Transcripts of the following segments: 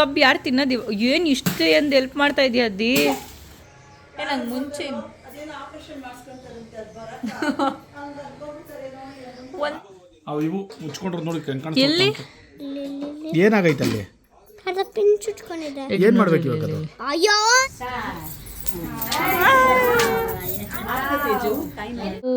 ಕಬ್ಬು ಯಾರು ತಿನ್ನೋದು ಏನು ಇಷ್ಟು ಎಂದು ಹೆಲ್ಪ್ ಮಾಡ್ತಾ ಇದೀಯ ಅದಿ ಏ ನಂಗೆ ಮುಂಚೆ ಒಂದು ಅವು ಇವು ಮುಚ್ಕೊಂಡ್ರೆ ನೋಡಿ ಹೆಂಗ್ ಕಾಣಿಸ್ತಾ ಎಲ್ಲಿ. ಏನಾಗೈತೆ ಅಲ್ಲಿ? ಅದ ಪಿನ್ ಚುಟ್ಕೊಂಡಿದೆ ಏನ್ ಮಾಡ್ಬೇಕು ಇವಾಗ ಅದು? ಅಯ್ಯೋ!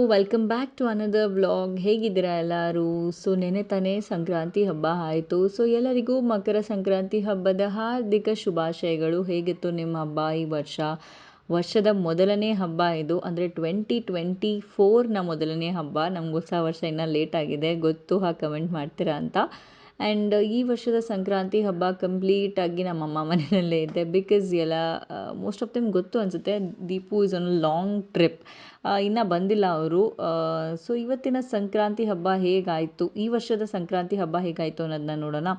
Welcome back to another vlog ಹೇಗಿದ್ದೀರಾ ಎಲ್ಲರೂ? ಸೊ ನೆನೆ ತಾನೇ ಸಂಕ್ರಾಂತಿ ಹಬ್ಬ ಆಯಿತು. ಸೊ ಎಲ್ಲರಿಗೂ ಮಕರ ಸಂಕ್ರಾಂತಿ ಹಬ್ಬದ ಹಾರ್ದಿಕ ಶುಭಾಶಯಗಳು. ಹೇಗಿತ್ತು ನಿಮ್ಮ ಹಬ್ಬ ಈ ವರ್ಷ? ವರ್ಷದ ಮೊದಲನೇ ಹಬ್ಬ ಇದು. ಅಂದರೆ ಟ್ವೆಂಟಿ ಟ್ವೆಂಟಿ ಫೋರ್ನ ಮೊದಲನೇ ಹಬ್ಬ. ನಮ್ಗೆ ಹೊಸ ವರ್ಷ ಇನ್ನೂ ಲೇಟ್ ಆಗಿದೆ. ಗೊತ್ತು ಹಾ ಕಮೆಂಟ್ ಮಾಡ್ತೀರಾ ಅಂತ. ಆ್ಯಂಡ್ ಈ ವರ್ಷದ ಸಂಕ್ರಾಂತಿ ಹಬ್ಬ ಕಂಪ್ಲೀಟಾಗಿ ನಮ್ಮಮ್ಮ ಮನೆಯಲ್ಲೇ ಇದ್ದೆ ಬಿಕಾಸ್ ಎಲ್ಲ ಮೋಸ್ಟ್ ಆಫ್ ದೆಮ್ ಗೊತ್ತು ಅನಿಸುತ್ತೆ. Deepu is on long trip ಇನ್ನೂ ಬಂದಿಲ್ಲ ಅವರು. ಸೊ ಇವತ್ತಿನ ಸಂಕ್ರಾಂತಿ ಹಬ್ಬ ಹೇಗಾಯಿತು? ಈ ವರ್ಷದ ಸಂಕ್ರಾಂತಿ ಹಬ್ಬ ಹೇಗಾಯಿತು ಅನ್ನೋದನ್ನ ನೋಡೋಣ.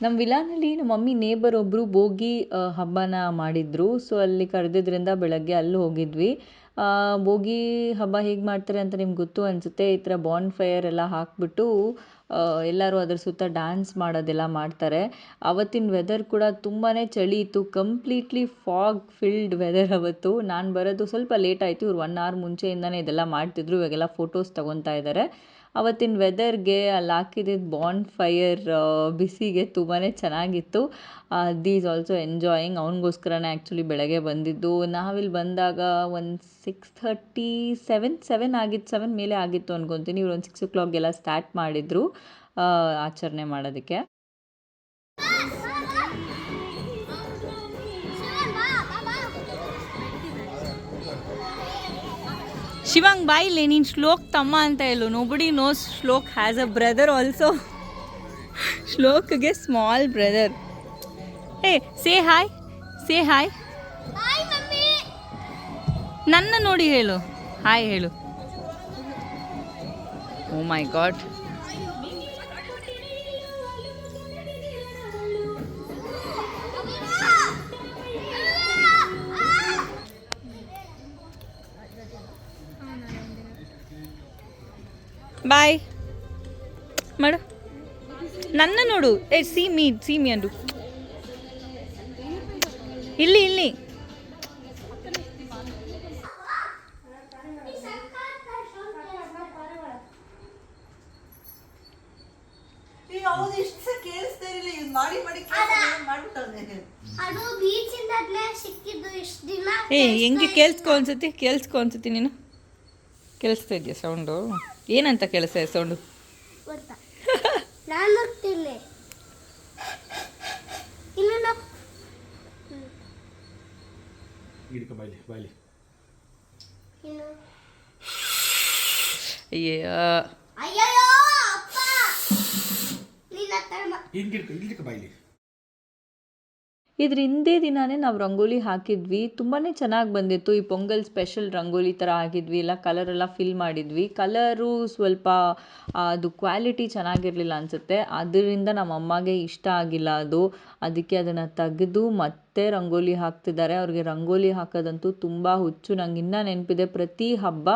ನಮ್ಮ ವಿಲಾನಲ್ಲಿ ನಮ್ಮ ಮಮ್ಮಿ ನೇಬರ್ ಒಬ್ಬರು ಭೋಗಿ ಹಬ್ಬನ ಮಾಡಿದ್ರು. ಸೊ ಅಲ್ಲಿ ಕರೆದಿದ್ದರಿಂದ ಬೆಳಗ್ಗೆ ಅಲ್ಲಿ ಹೋಗಿದ್ವಿ. ಬೋಗಿ ಹಬ್ಬ ಹೇಗೆ ಮಾಡ್ತಾರೆ ಅಂತ ನಿಮ್ಗೆ ಗೊತ್ತು ಅನಿಸುತ್ತೆ. ಈ ಥರ ಬಾನ್ ಫೈಯರ್ ಎಲ್ಲ ಹಾಕಿಬಿಟ್ಟು ಎಲ್ಲರೂ ಅದ್ರ ಸುತ್ತ ಡ್ಯಾನ್ಸ್ ಮಾಡೋದೆಲ್ಲ ಮಾಡ್ತಾರೆ. ಆವತ್ತಿನ ವೆದರ್ ಕೂಡ ತುಂಬಾ ಚಳಿ ಇತ್ತು. ಕಂಪ್ಲೀಟ್ಲಿ ಫಾಗ್ ಫಿಲ್ಡ್ ವೆದರ್ ಅವತ್ತು. ನಾನು ಬರೋದು ಸ್ವಲ್ಪ ಲೇಟ್ ಆಯಿತು. ಇವ್ರು ಒನ್ ಅವರ್ ಮುಂಚೆಯಿಂದಲೇ ಇದೆಲ್ಲ ಮಾಡ್ತಿದ್ರು. ಇವಾಗೆಲ್ಲ ಫೋಟೋಸ್ ತೊಗೊತಾ ಇದ್ದಾರೆ ಅವತ್ತಿನ ವೆದರ್ಗೆ ಅಲ್ಲಿ ಹಾಕಿದ್ದಿದ್ದು ಬಾನ್ ಫೈರ್ ಬಿಸಿಗೆ ತುಂಬಾ ಚೆನ್ನಾಗಿತ್ತು. ದೀಸ್ ಆಲ್ಸೋ ಎಂಜಾಯಿಂಗ್ ಅವನಿಗೋಸ್ಕರನೇ ಆ್ಯಕ್ಚುಲಿ ಬೆಳಗ್ಗೆ ಬಂದಿದ್ದು. ನಾವಿಲ್ಲಿ ಬಂದಾಗ ಒಂದು ಸಿಕ್ಸ್ ಥರ್ಟಿ ಸೆವೆನ್ ಸೆವೆನ್ ಆಗಿತ್ತು. ಸೆವೆನ್ ಮೇಲೆ ಆಗಿತ್ತು ಅನ್ಕೊತೀನಿ. ಇವ್ರು ಒಂದು ಸಿಕ್ಸ್ ಓ ಕ್ಲಾಕ್ಗೆಲ್ಲ ಸ್ಟಾರ್ಟ್ ಮಾಡಿದರು ಆಚರಣೆ ಮಾಡೋದಕ್ಕೆ. ಶಿವಂಗ್ ಬಾಯಿಲೆ ನೀನು ಶ್ಲೋಕ್ ತಮ್ಮ ಅಂತ ಹೇಳು. Nobody knows Shlok has a brother also ಶ್ಲೋಕ್ಗೆ small brother ಏ ಸೇ ಹಾಯ್ ಸೇ ಹಾಯ್ ನನ್ನ ನೋಡಿ ಹೇಳು. ಹಾಯ್ ಹೇಳು. ಓ ಮೈ ಗಾಡ್ ಬಾಯ್ ಮಾಡು. ನನ್ನ ನೋಡು. A C me see me ಅಂದು. ಇಲ್ಲಿ ಇಲ್ಲಿ. ಅದು. ಸಿಕ್ಕಿದ್ದು ದಿನ ಏ ಹೆಂಗೆ ಕೇಳಿಸ್ಕೊ ಅನ್ಸತಿ ಕೇಳಿಸ್ಕೊ ಅನ್ಸತಿ ನೀನು? ಕೇಳಿಸ್ತಾ ಇದೆಯಾ ಸೌಂಡು ಏನಂತ ಕೆಲಸ ಸೌಂಡು? ಗೊತ್ತಾ? ಇದ್ರ ಹಿಂದೆ ದಿನಾನೇ ನಾವು ರಂಗೋಲಿ ಹಾಕಿದ್ವಿ. ತುಂಬಾ ಚೆನ್ನಾಗಿ ಬಂದಿತ್ತು. ಈ ಪೊಂಗಲ್ ಸ್ಪೆಷಲ್ ರಂಗೋಲಿ ಥರ ಹಾಕಿದ್ವಿ ಎಲ್ಲ ಕಲರ್ ಎಲ್ಲ ಫಿಲ್ ಮಾಡಿದ್ವಿ. ಕಲರು ಸ್ವಲ್ಪ ಅದು ಕ್ವಾಲಿಟಿ ಚೆನ್ನಾಗಿರಲಿಲ್ಲ ಅನಿಸುತ್ತೆ. ಅದರಿಂದ ನಮ್ಮ ಅಮ್ಮಗೆ ಇಷ್ಟ ಆಗಿಲ್ಲ ಅದು. ಅದಕ್ಕೆ ಅದನ್ನು ತೆಗೆದು ಮತ್ತೆ ರಂಗೋಲಿ ಹಾಕ್ತಿದ್ದಾರೆ. ಅವ್ರಿಗೆ ರಂಗೋಲಿ ಹಾಕೋದಂತೂ ತುಂಬ ಹುಚ್ಚು. ನಂಗೆ ಇನ್ನೂ ನೆನಪಿದೆ. ಪ್ರತಿ ಹಬ್ಬ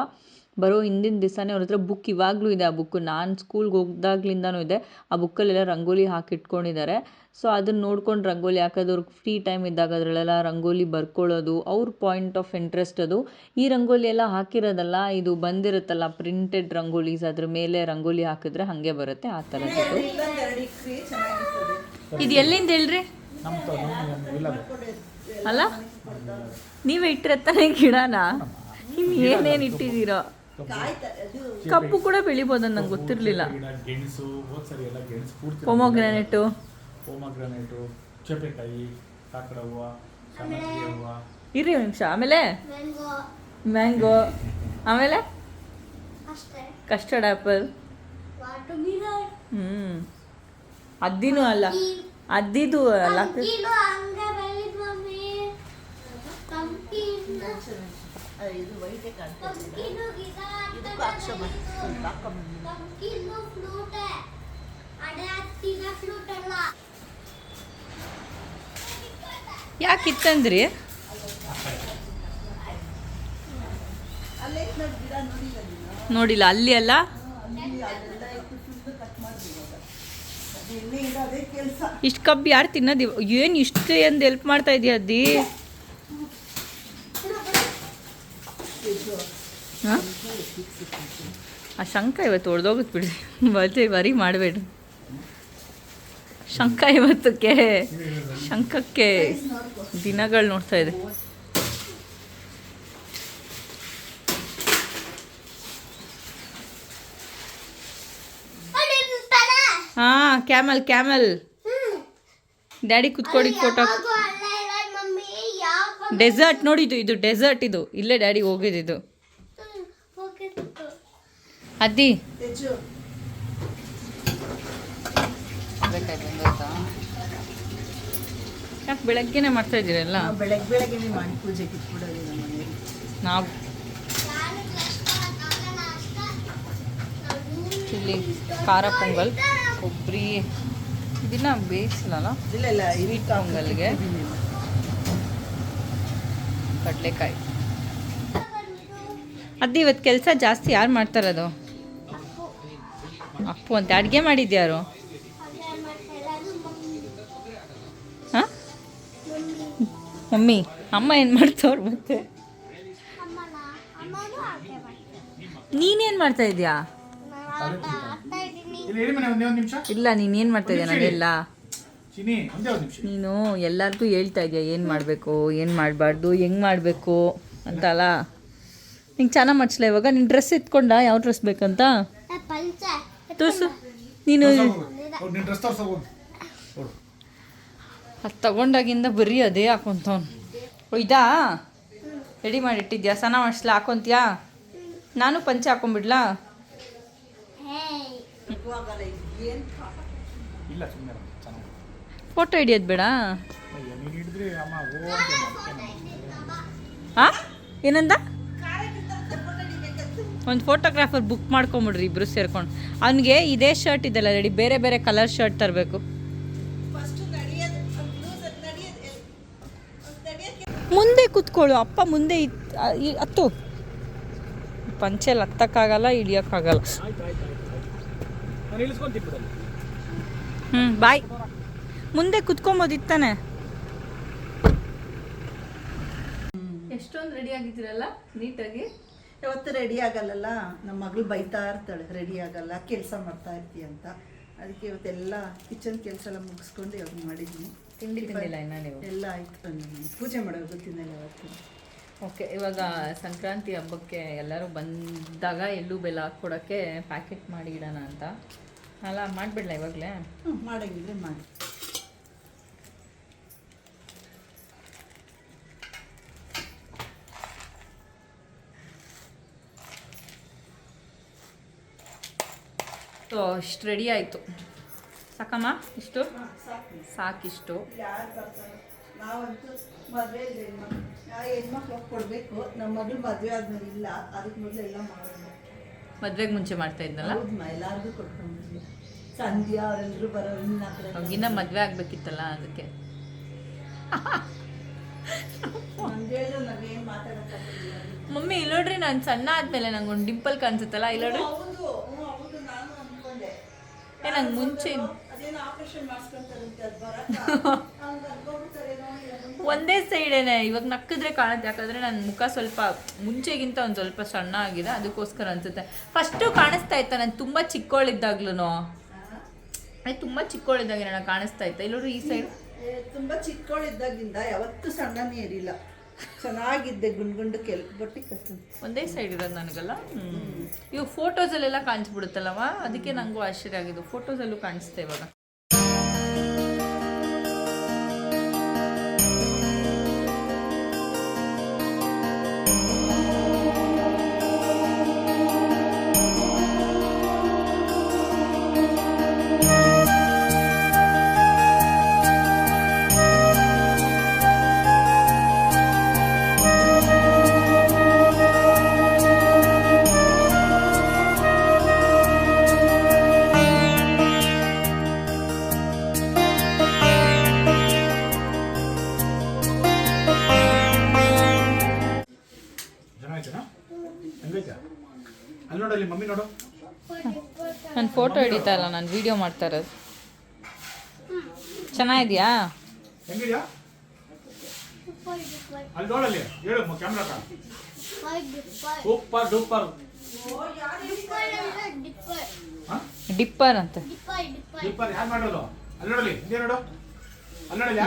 ಬರೋ ಹಿಂದಿನ ದಿವಸನೇ ಅವ್ರ ಹತ್ರ ಬುಕ್ ಇವಾಗಲೂ ಇದೆ ಆ ಬುಕ್ಕು ನಾನು ಸ್ಕೂಲ್ಗೆ ಹೋದಾಗ್ಲಿಂದನೂ ಇದೆ. ಆ ಬುಕ್ಕಲ್ಲೆಲ್ಲ ರಂಗೋಲಿ ಹಾಕಿಟ್ಕೊಂಡಿದ್ದಾರೆ. ಸೊ ಅದನ್ನ ನೋಡ್ಕೊಂಡು ರಂಗೋಲಿ ಹಾಕೋದು ಅವ್ರಿಗೆ ಫ್ರೀ ಟೈಮ್ ಇದ್ದಾಗ ಅದರಲ್ಲೆಲ್ಲ ರಂಗೋಲಿ ಬರ್ಕೊಳ್ಳೋದು ಅವ್ರ ಪಾಯಿಂಟ್ ಆಫ್ ಇಂಟ್ರೆಸ್ಟ್ ಅದು. ಈ ರಂಗೋಲಿ ಎಲ್ಲ ಹಾಕಿರೋದಲ್ಲ ಇದು ಬಂದಿರುತ್ತಲ್ಲ ಪ್ರಿಂಟೆಡ್ ರಂಗೋಲೀಸ್ ಅದ್ರ ಮೇಲೆ ರಂಗೋಲಿ ಹಾಕಿದ್ರೆ ಹಾಗೆ ಬರುತ್ತೆ ಆ ಥರದ್ದು ಇದು ಎಲ್ಲಿಂದ ಹೇಳ್ರಿ? ಅಲ್ಲ ನೀವೇ ಇಟ್ಟಿರತ್ತಾನೆ ಗಿಡನ? ನೀವು ಏನೇನು ಇಟ್ಟಿದ್ದೀರೋ? ಅದು ಕಪ್ಪು ಕೂಡ ಬೆಳಿಬೋದು ನಂಗೆ ಗೊತ್ತಿರಲಿಲ್ಲ. ಗಿಡ ಪೊಮೊಗ್ರಾನೆಟು ಚಪೆಕಾಯಿ ಕಾಕಡ ಹೂವು ಹೂವು. ಇರಿ ಒಂದು ನಿಮಿಷ. ಆಮೇಲೆ? ಮ್ಯಾಂಗೋ. ಮ್ಯಾಂಗೋ. ಆಮೇಲೆ? Custard apple. ವಾಟರ್ ಮಿಲನ್. ಹ್ಞೂ ಅದ್ದಿನೂ ಅಲ್ಲ. ಅದ್ದಿದು ಅಲ್ಲ. ಇದು ಯಾಕೆ ಇತ್ತಂದ್ರಿ? ಅಲ್ಲೇ ನೋಡಿ ಗಿಡ ನೋಡಿಲ್ಲ, ಅಲ್ಲಿ ಅಲ್ಲ? ಇಷ್ಟು ಕಬ್ಬು ಯಾರು ತಿನ್ನೋದು? ಏನು ಇಷ್ಟು ಎಂದು ಹೆಲ್ಪ್ ಮಾಡ್ತಾ ಇದೀಯ ಅದಿ ಹಾಂ? ಆ ಶಂಕ ಇವತ್ತು ಹೊಡೆದೋಗುತ್ತೆ ಬಿಡಿ ಬರ್ತೀವಿ ಬರೀ ಮಾಡಬೇಡ್ರಿ. ಶಂಕ ಇವತ್ತಕ್ಕೆ ಶಂಖಕ್ಕೆ ದಿನಗಳು ನೋಡ್ತಾ ಇದೆ. ಹಾ ಹಾಂ ಕ್ಯಾಮಲ್ ಕ್ಯಾಮಲ್. ಡ್ಯಾಡಿ ಕುತ್ಕೊಡಿ ಫೋಟೋ. ಡೆಸರ್ಟ್ ನೋಡಿದ್ದು ಇದು ಡೆಸರ್ಟ್ ಇದು. ಇಲ್ಲೇ ಡ್ಯಾಡಿ ಹೋಗಿದ್ದು ಅದಿ ಅದ್ದಿ. ಯಾಕೆ ಬೆಳಗ್ಗೆನೆ ಮಾಡ್ತಾ ಇದ್ದೀರಲ್ಲ? ಬೆಳಗ್ಗೆ ಬೆಳಗ್ಗೆ ಬೆಳಗ್ಗೆನೆ ಮಾಡಿ ಪೂಜೆ ಕಿತ್ಬಿಡೋದು ನಮ್ಮ ಮನೆಯಲ್ಲಿ. ನಾವು ಇಲ್ಲಿ ಖಾರ ಪೊಂಗಲ್ ಕೊಬ್ಬರಿ ಇದನ್ನ ಬೇಯಿಸಲ್ಲ ಇಲ್ಲ ಇಲ್ಲ Sweet ಪೊಂಗಲ್ಗೆ. ಕಡಲೆಕಾಯಿ. ಅದು ಇವತ್ತು ಕೆಲಸ ಜಾಸ್ತಿ ಯಾರು ಮಾಡ್ತಾರದು ಅಪ್ಪು ಅಂತ ಅಡುಗೆ ಮಾಡಿದ್ಯಾರು? ಮಮ್ಮಿ ಅಮ್ಮ ಏನು ಮಾಡ್ತವ್ರು ಮತ್ತೆ? ನೀನೇನು ಮಾಡ್ತಾ ಇದೀಯಾ? ನಾನು ಇಲ್ಲಿ ನೀನೇನು ಮಾಡ್ತಾ ಇದೀಯ ಒಂದು ನೀನು ಎಲ್ಲರಿಗೂ ಹೇಳ್ತಾ ಇದೀಯ ಏನು ಮಾಡಬೇಕು ಏನು ಮಾಡಬಾರ್ದು ಹೆಂಗೆ ಮಾಡಬೇಕು ಅಂತಲ್ಲ? ನಿಂಗೆ ಚೆನ್ನಾಗಿ ಮಾಡಿಸ್ಲ ಇವಾಗ? ನಿನ್ನ ಡ್ರೆಸ್ ಎತ್ಕೊಂಡ? ಯಾವ ಡ್ರೆಸ್ ಬೇಕಂತ? ತೋರ್ಸು. ನೀನು ನಿನ್ನ ಡ್ರೆಸ್ ತೋರ್ಸ ಹೋಗು ನೋಡು ಅದು ತಗೊಂಡಾಗಿಂದ ಬರೀ ಅದೇ ಹಾಕೊಂತವ್ನು. ಇದಾ? ರೆಡಿ ಮಾಡಿಟ್ಟಿದ್ಯಾ? ಸ್ನಾನ ಮಾಡಿಸ್ಲಾ? ಹಾಕೊಂತ್ಯಾ? ನಾನು ಪಂಚೆ ಹಾಕೊಂಡ್ಬಿಡ್ಲಾ ಫೋಟೋ ಹಿಡಿಯೋದು ಬೇಡ. ಹಾಂ ಏನಂದ? ಒಂದು ಫೋಟೋಗ್ರಾಫರ್ ಬುಕ್ ಮಾಡ್ಕೊಂಬಿಡ್ರಿ ಇಬ್ಬರು ಸೇರ್ಕೊಂಡು. ಅವನಿಗೆ ಇದೇ ಶರ್ಟ್ ಇದೆಲ್ಲ ರೆಡಿ ಬೇರೆ ಬೇರೆ ಕಲರ್ ಶರ್ಟ್ ತರಬೇಕು. ಕೂತ್ಕೊಳ್ಳು ಅಪ್ಪ ಮುಂದೆ ಇತ್ತು ಹತ್ತು. ಪಂಚೆಲ್ ಹತ್ತಕ್ಕಾಗಲ್ಲ, ಹಿಡಿಯೋಕ್ಕಾಗಲ್ಲ. ಹ್ಞೂ ಬಾಯ್. ಮುಂದೆ ಕುತ್ಕೊಂಬೋದಿತ್ತಾನೆ ಎಷ್ಟೊಂದು ರೆಡಿ ಆಗಿದ್ದೀರಲ್ಲ? ನೀಟಾಗಿ? ಯಾವತ್ತು ರೆಡಿ ಆಗಲ್ಲಲ್ಲ? ನಮ್ಮ ಮಗಳು ಬೈತಾ ಇರ್ತಾಳೆ ರೆಡಿ ಆಗಲ್ಲ, ಕೆಲಸ ಮಾಡ್ತಾ ಇರ್ತೀಯ ಅಂತ. ಅದಕ್ಕೆ ಇವತ್ತೆಲ್ಲ ಕಿಚನ್ ಕೆಲಸ ಎಲ್ಲ ಮುಗಿಸ್ಕೊಂಡು ಇವಾಗ ಮಾಡಿದ್ದೀನಿ. ತಿಂಡಿ ತಿಂದಿಲ್ಲ ಇನ್ನ ನೀವು? ಎಲ್ಲ ಆಯ್ತು ನಾನು ಪೂಜೆ ಮಾಡೋದು ತಿನ್ನಲ್ಲ ಅವತ್ತು ಓಕೆ ಇವಾಗ ಸಂಕ್ರಾಂತಿ ಹಬ್ಬಕ್ಕೆ ಎಲ್ಲರೂ ಬಂದಾಗ ಎಳ್ಳು ಬೆಲ್ಲ ಹಾಕ್ಕೊಡೋಕ್ಕೆ ಪ್ಯಾಕೆಟ್ ಮಾಡಿ ಇಡೋಣ ಅಂತ. ಅಲ್ಲ ಮಾಡಿಬಿಡ್ಲ ಇವಾಗಲೇ? ಹ್ಞೂ ಮಾಡಂಗಿದ್ರೆ ಮಾಡಿ. ಸೊ ಅಷ್ಟು ರೆಡಿ ಆಯಿತು. ಸಾಕಮ್ಮ ಇಷ್ಟು? ಸಾಕಿಷ್ಟು. ನಾವಂತೂ ಮದುವೆ ಹೆಣ್ಮಕ್ಳು ಕೊಡಬೇಕು ನಮ್ಮ ಮಗಳು ಮದುವೆ ಆದ್ಮೇಲೆ ಇಲ್ಲ ಅದಕ್ಕೆ ಮೊದಲು ಎಲ್ಲ ಮಾಡೋದು. ಮದ್ವೆಗೆ ಮುಂಚೆ ಮಾಡ್ತಾ ಇದ್ನಲ್ಲ? ಎಲ್ಲರಿಗೂ ಸಂಧ್ಯಾ ಅವರೆಲ್ಲರೂ ಬರೋ ಇನ್ನು ಆ ಕಡೆ ಮದುವೆ ಆಗಬೇಕಿತ್ತಲ್ಲ ಅದಕ್ಕೆ. ಮಮ್ಮಿ ಇಲ್ಲೋಡ್ರಿ ನಾನು ಸಣ್ಣ ಆದ್ಮೇಲೆ ನಂಗೆ ಒಂದು ಡಿಂಪಲ್ ಕಾಣಿಸುತ್ತಲ್ಲ ಇಲ್ಲೋಡ್ರಿ. ಏ ನಂಗೆ ಮುಂಚೆ ಒಂದೇ ಸೈಡೇನೆ ಇವಾಗ ನಕ್ಕಿದ್ರೆ ಕಾಣುತ್ತೆ. ಯಾಕಂದ್ರೆ ನನ್ನ ಮುಖ ಸ್ವಲ್ಪ ಮುಂಚೆಗಿಂತ ಒಂದು ಸ್ವಲ್ಪ ಸಣ್ಣ ಆಗಿದೆ ಅದಕ್ಕೋಸ್ಕರ ಅನ್ಸುತ್ತೆ. ಫಸ್ಟು ಕಾಣಿಸ್ತಾ ಇತ್ತ. ನಾನು ತುಂಬ ಚಿಕ್ಕವಳಿದ್ದಾಗ್ಲೂ ಅದು ತುಂಬ ಚಿಕ್ಕವಳಿದ್ದಾಗ ನನಗೆ ಕಾಣಿಸ್ತಾ ಇತ್ತ. ಎಲ್ಲರೂ ಈ ಸೈಡ್ ತುಂಬ ತುಂಬಾ ಚಿಕ್ಕವಳಿದ್ದಾಗಿಂದ ಯಾವತ್ತೂ ಸಣ್ಣನೇ ಇರಲಿಲ್ಲ ಚೆನ್ನಾಗಿದ್ದೆ ಗುಂಡ್ ಗುಂಡು ಕೆಲ್, ಬಟ್ಟೆ ಒಂದೇ ಸೈಡ್ ಇರೋದು ನನಗಲ್ಲ? ಇವಾಗ ಫೋಟೋಸಲ್ಲೆಲ್ಲ ಕಾಣಿಸ್ಬಿಡುತ್ತಲ್ಲವ? ಅದಕ್ಕೆ ನನಗೂ ಆಶ್ಚರ್ಯ ಆಗಿದ್ದು ಫೋಟೋಸಲ್ಲೂ ಕಾಣಿಸ್ತೆ ಇವಾಗ. ನಾನು ಫೋಟೋ ಹಿಡಿತಾ ಇಲ್ಲ ನಾನು ವಿಡಿಯೋ ಮಾಡ್ತಾ ಇರೋದು. ಚೆನ್ನಾಗಿದೆಯಾ? ಡಿಪ್ಪರ್ ಅಂತ.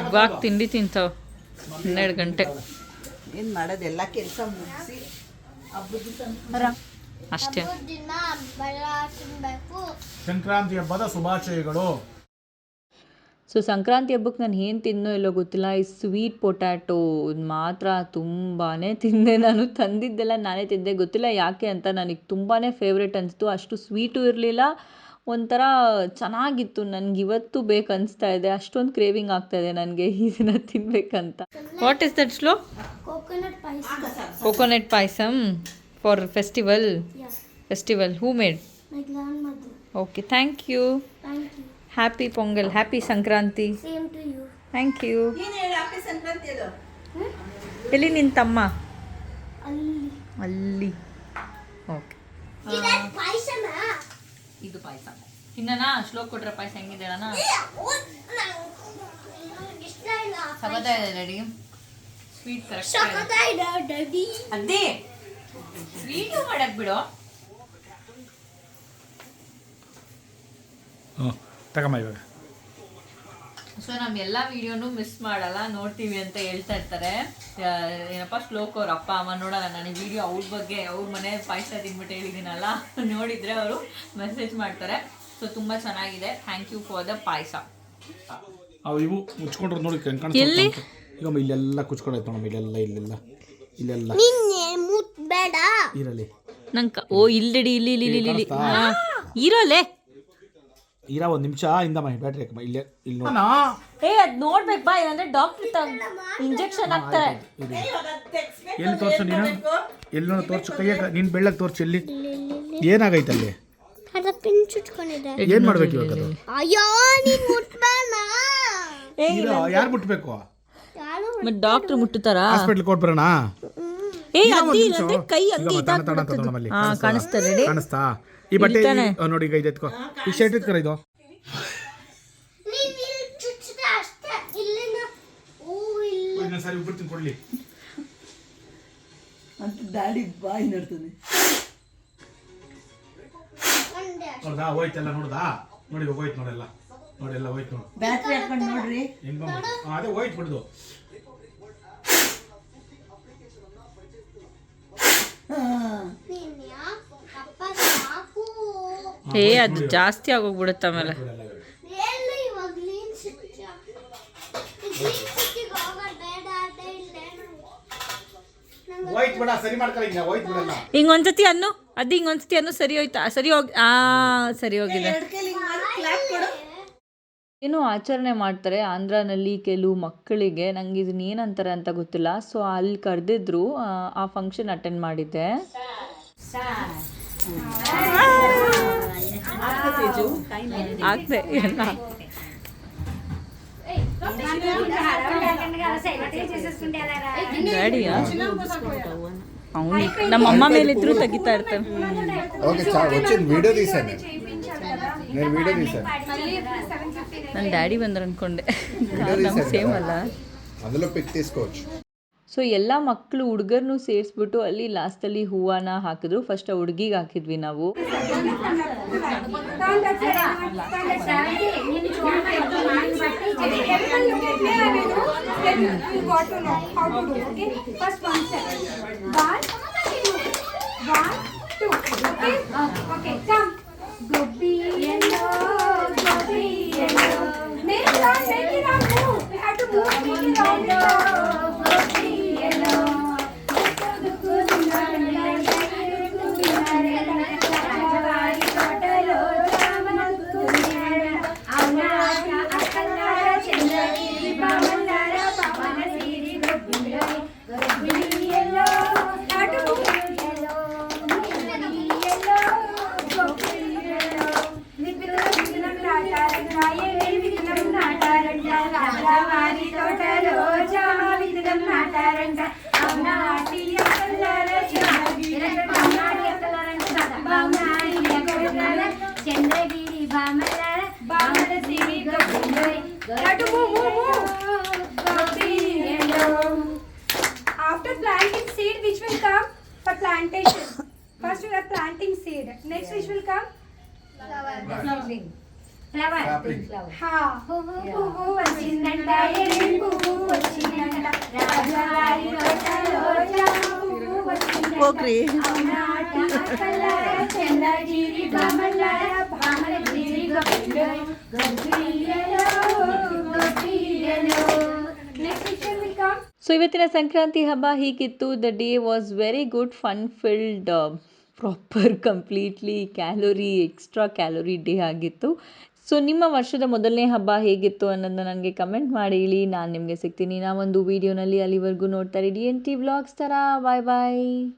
ಇವಾಗ ತಿಂಡಿ ತಿಂತಾವ ಹನ್ನೆರಡು ಗಂಟೆ. ಏನು ಮಾಡೋದೆಲ್ಲ ಕೆಲಸ ಮುಗಿಸಿ ಅಷ್ಟೇ ಹಬ್ಬದ ದಿನ ಬೆಲ್ಲ ತಿನ್ಬೇಕು ಸಂಕ್ರಾಂತಿ ಹಬ್ಬದ ಶುಭಾಶಯಗಳು. ಸೊ ಸಂಕ್ರಾಂತಿ ಹಬ್ಬಕ್ಕೆ ನಾನು ಏನು ತಿನ್ನೋ ಇಲ್ಲೋ ಗೊತ್ತಿಲ್ಲ. ಈ ಸ್ವೀಟ್ ಪೊಟ್ಯಾಟೊ ಮಾತ್ರ ತುಂಬಾ ತಿಂದೆ ನಾನು. ತಂದಿದ್ದೆಲ್ಲ ನಾನೇ ತಿಂದೆ. ಗೊತ್ತಿಲ್ಲ ಯಾಕೆ ಅಂತ ನನಗೆ ತುಂಬಾ ಫೇವ್ರೇಟ್ ಅನಿಸ್ತು. ಅಷ್ಟು ಸ್ವೀಟು ಇರಲಿಲ್ಲ. ಒಂಥರ ಚೆನ್ನಾಗಿತ್ತು. ನನಗೆ ಇವತ್ತು ಬೇಕು ಅನಿಸ್ತಾ ಇದೆ. ಅಷ್ಟೊಂದು ಕ್ರೇವಿಂಗ್ ಆಗ್ತಾ ಇದೆ ನನಗೆ ಇದನ್ನು ತಿನ್ಬೇಕಂತ. What is that slow coconut payasa. Coconut payasam for festival yeah festival who made okay thank you happy Pongal happy Sankranti same to you thank you ಎಲ್ಲಿ ನಿನ್ನ ತಮ್ಮ? ಅಲ್ಲಿ. ಅಲ್ಲಿ. ಓಕೆ ಇದು ಪಾಯಸ. ತಿನ್ನನಾ ಶ್ಲೋಕ್ ಕೊಟ್ರೆ ಪಾಯಸ ಹೆಂಗಿದೆ ಅಣ್ಣ ಇದೆ ರೆಡಿ ಸ್ವೀಟ್ ಕರೆಕ್ಟ್ ಡ್ಯಾಡಿ. ಅದೇ ಸ್ವೀಟು ಮಾಡಕ್ ಬಿಡು. ಹ್ಞೂ ತಗೊಂಬ ಇವಾಗ. ಸೊ ನಮ್ಮ ಎಲ್ಲ ವಿಡಿಯೋನು ಮಿಸ್ ಮಾಡಲ್ಲ ನೋಡ್ತೀವಿ ಅಂತ ಹೇಳ್ತಾ ಇರ್ತಾರೆ. ಏನಪ್ಪ ಶ್ಲೋಕ್ ಅವ್ರ ಅಪ್ಪ ಅಮ್ಮ ನೋಡಲ್ಲ ನನಗೆ ವಿಡಿಯೋ ಅವ್ರ ಬಗ್ಗೆ ಅವ್ರ ಮನೆ ಪಾಯಸ ತಿನ್ಬಿಟ್ಟು ಹೇಳಿದ್ದೀನಲ್ಲ ನೋಡಿದ್ರೆ ಅವರು ಮೆಸೇಜ್ ಮಾಡ್ತಾರೆ. ಸೊ ತುಂಬ ಚೆನ್ನಾಗಿದೆ. Thank you for the payasa. ಅವು ಇವು ಮುಚ್ಕೊಂಡ್ರೆ ನೋಡಿ ಹೆಂಗ್ ಎಲ್ಲಿ? ಈಗ ಇಲ್ಲೆಲ್ಲ ಕುಚ್ಕೊಂಡೈತೆ ನೋಡಮ್ಮ ಇಲ್ಲೆಲ್ಲ ಇಲ್ಲೆಲ್ಲ ಇಲ್ಲೆಲ್ಲ. ನಿನ್ನೆ ಮುಟ್ ಬೇಡ ಇರಲಿ. ನಂಗೆ ಓ ಇಲ್ಲಿಡಿ ಇಲ್ಲಿ ಇಲ್ಲಿ ಇಲ್ಲಿ ಇಲ್ಲಿ. ಇರೋಲೆ. ಇರ ಒಂದು ನಿಮಿಷ ಇಂದಮ್ಮ ಬ್ಯಾಟ್ರಿ ಹಾಕಮ್ಮ ಇಲ್ಲೇ ಇಲ್ಲಿ ನೋಡಿ. ಏ ಅದ್ ನೋಡ್ಬೇಕು ಬಾ ಇಲ್ಲಂದ್ರೆ ಡಾಕ್ಟರ್ ಇಂಜೆಕ್ಷನ್ ಹಾಕ್ತಾರೆ. ಎಲ್ಲಿ ತೋರ್ಸು ನೀನು? ಎಲ್ಲಿ ನೋಡಿ ತೋರ್ಸು ಕೈಯಾಗ ನೀನು ಬೆಳ್ಳಗೆ ತೋರ್ಸು ಎಲ್ಲಿ? ಏನಾಗೈತೆ ಅಲ್ಲಿ? ಅದ ಪಿನ್ ಚುಚ್ಕೊಂಡಿದೆ. ಏನು ಮಾಡ್ಬೇಕು ಇವಾಗ ಅದು? ಅಯ್ಯೋ ನೀನ್ ಮುಟ್ಬೇಡ. ಯಾರು ಮುಟ್ಬೇಕು? ಯಾರು ಮತ್ತೆ ಡಾಕ್ಟರ್ ಮುಟ್ಟುತ್ತಾರಾ? ಹಾಸ್ಪಿಟ್ಲ್ ಕೊಟ್ಬರೋಣ ಏ ಕೈ ಹಂಗೆ ಹಾ ರೆಡಿ? ಕಾಣಿಸ್ತಾ ಈ ಬಟ್ಟೆ ಆ, ನೋಡಿ ಈಗ ಇದೆತ್ಕೋ ಎತ್ಕೋ. ಈ ಶರ್ಟ್ ಎತ್ಕರ ಇದು. ನೀನ್ ಇಲ್ಲಿ ಚುಚ್ಚಿದೆ ಅಷ್ಟೇ. ಇಲ್ಲಿಂದ ಓ ಇಲ್ಲಿ. ಇನ್ನೊಂದು ಸಾರಿ ಉಗ್ಬಿಡ್ತೀನಿ ಕೊಡ್ಲಿ. ಅಂತ ಡ್ಯಾಡಿ ಬಾಯಿ ನಡ್ತಾನೆ ಒಂದೇ ನೋಡ್ದಾ? ಹೋಯ್ತೆಲ್ಲ ನೋಡ್ದಾ? ನೋಡಿ ಹೋಯ್ತು ನೋಡೆಲ್ಲ ನೋಡೆಲ್ಲ ಹೋಯ್ತು ನೋಡು. ಬ್ಯಾಟ್ರಿ ಹಾಕೊಂಡು ನೋಡ್ರಿ. ಹೆಂಗ ಅದೇ ಹೋಯ್ತು ಬಿಡ್ದು. ಮಾಡ್ಕೊಳ್ಳಿ ಅದು ಜಾಸ್ತಿ ಬಿಡಲ್ಲ. ಆಮೇಲೆ ಒಂದ್ಸತಿ ಅನ್ನು ಅದು ಹಿಂಗೊಂದ್ಸತಿ ಅನ್ನು ಸರಿ ಹೋಯ್ತಾ ಸರಿ ಹೋಗಿ ಆ ಸರಿ ಹೋಗಿದೆ ಎರಡು ಕೈಲಿ ಹಿಂಗೆ ಮಾಡಿ ಕ್ಲಾಪ್ ಕೊಡು ಏನೋ ಆಚರಣೆ ಮಾಡ್ತಾರೆ. ಆಂಧ್ರನಲ್ಲಿ ಕೆಲವು ಮಕ್ಕಳಿಗೆ ನಂಗೆ ಇದನ್ನ ಏನಂತಾರೆ ಅಂತಾರೆ ಅಂತ ಗೊತ್ತಿಲ್ಲ. ಸೊ ಅಲ್ಲಿ ಕರೆದಿದ್ರು ಆ ಫಂಕ್ಷನ್ ಅಟೆಂಡ್ ಮಾಡಿದ್ದೆ. ನಮ್ಮಮ್ಮ ಮೇಲಿದ್ರು ತೆಗಿತಾ ಇರ್ತಾರೆ. నేను. నేను వీడియో తీశాను ನನ್ನ ಡ್ಯಾಡಿ ಬಂದ್ರು ಅನ್ಕೊಂಡೆ వీడియో ನಮ್ಗೆ తీశాను ಸೇಮ್ కదా. ಅಲ್ಲ అందులో పిక్ తీసుకోవచ్చు ಸೊ ಎಲ್ಲ ಮಕ್ಕಳು ಹುಡುಗರ್ನು ಸೇರಿಸ್ಬಿಟ್ಟು ಅಲ್ಲಿ ಲಾಸ್ಟಲ್ಲಿ ಹೂವನ ಹಾಕಿದ್ರು ಫಸ್ಟ್ ಆ ಹುಡುಗಿಗೆ ಹಾಕಿದ್ವಿ ನಾವು First one second. One, one, two. Okay? Okay, come. Make it round, move. We have to move, make it round. Chandragiri ಬಾಮಲ ಬಾಮಲ ಸಿರಿ ಗಟ್ಟು ಮೂ ಮೂ ಮೂ After planting seed, which will come for plantation. First we are planting seed. Next which will come? Flower. Flowering. Flower. Flower. Ha. Puhu puhu vachindanta. Puhu vachindanta. Rajawari rocha rocha. ಹೋಗ್ರಿ. So ಇವತ್ತಿನ ಸಂಕ್ರಾಂತಿ ಹಬ್ಬ ಹೀಗಿತ್ತು. The day was very good fun filled proper completely calorie extra calorie day ಆಗಿತ್ತು. So ನಿಮ್ಮ ವರ್ಷದ ಮೊದಲನೇ ಹಬ್ಬ ಹೇಗಿತ್ತು ಅನ್ನೋದನ್ನ ನನಗೆ ಕಮೆಂಟ್ ಮಾಡಿ ಹೇಳಿ. ನಾನು ನಿಮಗೆ ಸಿಗ್ತೀನಿ. ನಾವೊಂದು ವಿಡಿಯೋನಲ್ಲಿ ಅಲ್ಲಿವರೆಗೂ ನೋಡ್ತಾರೆ ಡಿ ಎನ್ ಟಿ ವ್ಲಾಗ್ಸ್ ಥರ ಬಾಯ್ ಬಾಯ್